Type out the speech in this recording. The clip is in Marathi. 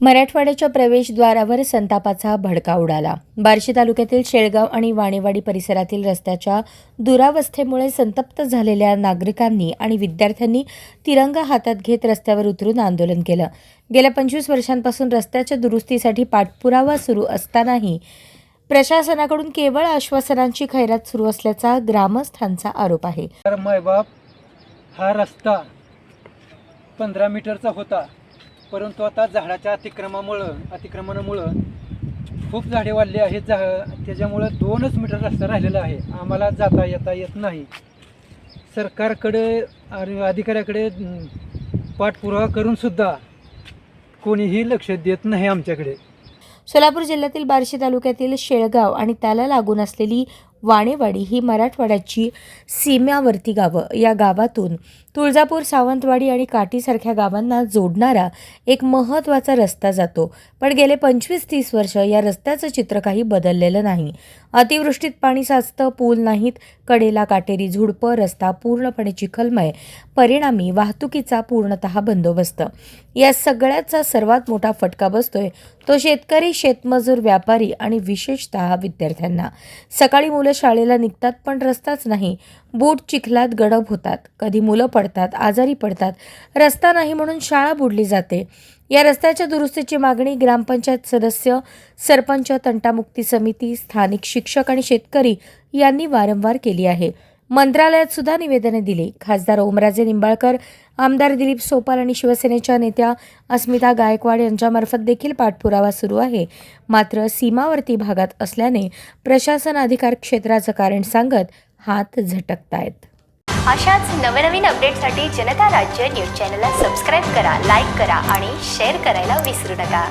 मराठवाड्याच्या प्रवेशद्वारावर संतापाचा भडका उडाला. बार्शी तालुक्यातील शेळगाव आणि वाणेवाडी परिसरातील रस्त्याच्या दुरावस्थेमुळे संतप्त झालेल्या नागरिकांनी आणि विद्यार्थ्यांनी तिरंगा हातात घेत रस्त्यावर उतरून आंदोलन केलं. गेल्या पंचवीस वर्षांपासून रस्त्याच्या दुरुस्तीसाठी पाठपुरावा सुरू असतानाही प्रशासनाकडून केवळ आश्वासनांची खैरात सुरू असल्याचा ग्रामस्थांचा आरोप आहे. तर हा रस्ता पंधरा मीटरचा होता. परंतु आता झाडाच्या अतिक्रमामुळं अतिक्रमणामुळं खूप झाडे वाढली आहेत. झा त्याच्यामुळं दोनच मीटर रस्ता राहिलेला आहे. आम्हाला जाता येता येत नाही. सरकारकडे अधिकाऱ्याकडे पाठपुरावा करूनसुद्धा कोणीही लक्ष देत नाही आमच्याकडे. सोलापूर जिल्ह्यातील बार्शी तालुक्यातील शेळगाव आणि त्याला लागून असलेली वाणेवाडी ही मराठवाड्याची सीम्यावरती गावं. या गावातून तुळजापूर सावंतवाडी आणि काठीसारख्या गावांना जोडणारा एक महत्त्वाचा रस्ता जातो. पण गेले पंचवीस तीस वर्ष या रस्त्याचं चित्र काही बदललेलं नाही. अतिवृष्टीत पाणी साचतं पूल नाहीत कडेला काटेरी झुडपं रस्ता पूर्णपणे चिखलमय. परिणामी वाहतुकीचा पूर्णतः बंदोबस्त. या सगळ्याचा सर्वात मोठा फटका बसतोय तो शेतकरी शेतमजूर व्यापारी आणि विशेषतः विद्यार्थ्यांना. सकाळी मुलं शाळेला निघतात पण रस्ताच नाही. बूट चिखलात गडप होतात. कधी मुलं पडतात आजारी पडतात. रस्ता नाही म्हणून शाळा बुडली जाते. या रस्त्याच्या दुरुस्तीची मागणी ग्रामपंचायत सदस्य सरपंच तंटामुक्ती समिती स्थानिक शिक्षक आणि शेतकरी यांनी वारंवार केली आहे. मंत्रालयात सुद्धा निवेदने दिली. खासदार ओमराजे निंबाळकर आमदार दिलीप सोपाल आणि शिवसेनेच्या नेत्या अस्मिता गायकवाड यांच्यामार्फत देखील पाठपुरावा सुरू आहे. मात्र सीमावर्ती भागात असल्याने प्रशासन अधिकार क्षेत्राचं कारण सांगत हात झटकतायत. अशाच नवनवीन अपडेटसाठी जनता राज्य न्यूज चॅनलला सबस्क्राईब करा लाईक करा आणि शेअर करायला विसरू नका.